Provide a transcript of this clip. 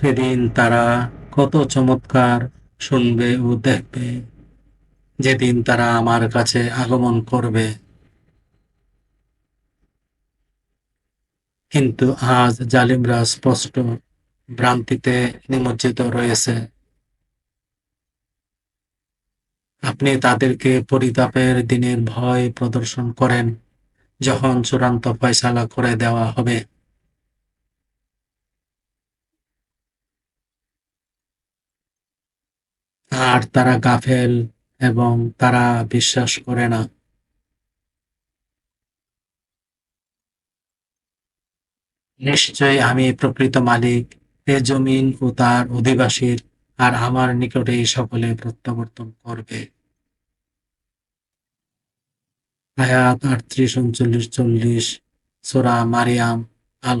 সেদিন তারা কত চমৎকার শুনবে ও দেখবে। যেদিন তারা আমার কাছে আগমন করবে। কিন্তু আজ জালিমরা স্পষ্ট ভ্রান্তিতে নিমজ্জিত রয়েছে। আপনি তাদেরকে পরিতাপের দিনের ভয় প্রদর্শন করেন, যখন চূড়ান্ত ফয়সালা করে দেওয়া হবে। আর তারা গাফেল এবং তারা বিশ্বাস করে না। নিশ্চয় আমি প্রকৃত মালিক, এ জমিন ও তার অধিবাসীর, আর আমার নিকটে সকলে প্রত্যাবর্তন করবে। আয়াত আটত্রিশ, উনচল্লিশ, চল্লিশ, সোরা মারিয়াম আল